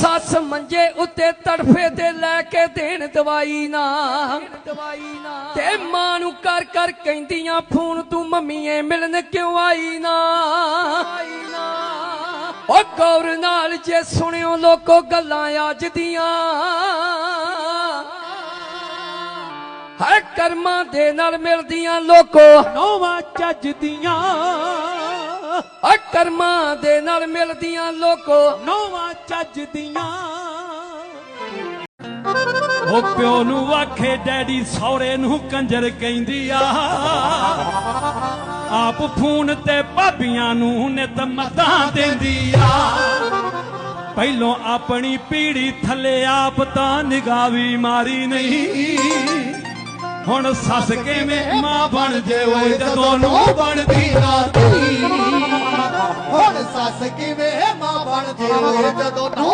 ਸੱਸ ਮੰਜੇ ਉੱਤੇ ਤੜਫੇ ਤੇ ਲੈ ਕੇ ਦੇਣ ਦਵਾਈ ਨਾ। ਦਵਾਈ ਨਾ ਤੇ ਮਾਂ ਨੂੰ ਕਰ ਕਰ ਕਹਿੰਦੀਆਂ, ਫੋਨ ਤੂੰ ਮੰਮੀਏ ਮਿਲਣ ਕਿਉਂ ਆਈ ਨਾ? ਆਈ ਉਹ ਗੌਰ ਨਾਲ ਜੇ ਸੁਣਿਓ ਲੋਕੋ ਗੱਲਾਂ ਅੱਜ ਦੀਆਂ। ਹੈ ਕਰਮਾਂ ਦੇ ਨਾਲ ਮਿਲਦੀਆਂ ਲੋਕੋ। ਨੋਵਾਂ ਚੱਜ ਕਰਮਾਂ ਦੇ ਨਾਲ ਮਿਲਦੀਆਂ ਲੋਕੋ। ਨੋਵਾਂ ਚੱਜ ਦੀਆਂ। ਉਹ ਪਿਓ ਨੂੰ ਆਖੇ, ਡੈਡੀ ਸੌਰੇ ਨੂੰ ਕੰਜਰ ਕਹਿੰਦੀ ਆ ਆਪ ਫੋਨ ਤੇ ਭਾਬੀਆਂ ਨੂੰ ਨਿਤ ਮਤਾਂ ਦਿੰਦੀ ਆ ਪਹਿਲੋਂ ਆਪਣੀ ਪੀੜੀ ਥੱਲੇ ਆਪ ਤਾਂ ਨਿਗਾਵੀ ਮਾਰੀ ਨਹੀਂ। ਹੁਣ ਸੱਸ ਕਿਵੇਂ ਮਾਂ ਬਣ ਜੇ, ਓਏ ਜਦੋਂ ਨੂੰ ਬਣਦੀ ਨਾ। ਹੁਣ ਸੱਸ ਕਿਵੇਂ ਮਾਂ ਬਣਦੀ ਓਏ ਜਦੋਂ ਨੂੰ ਬਣਦੀ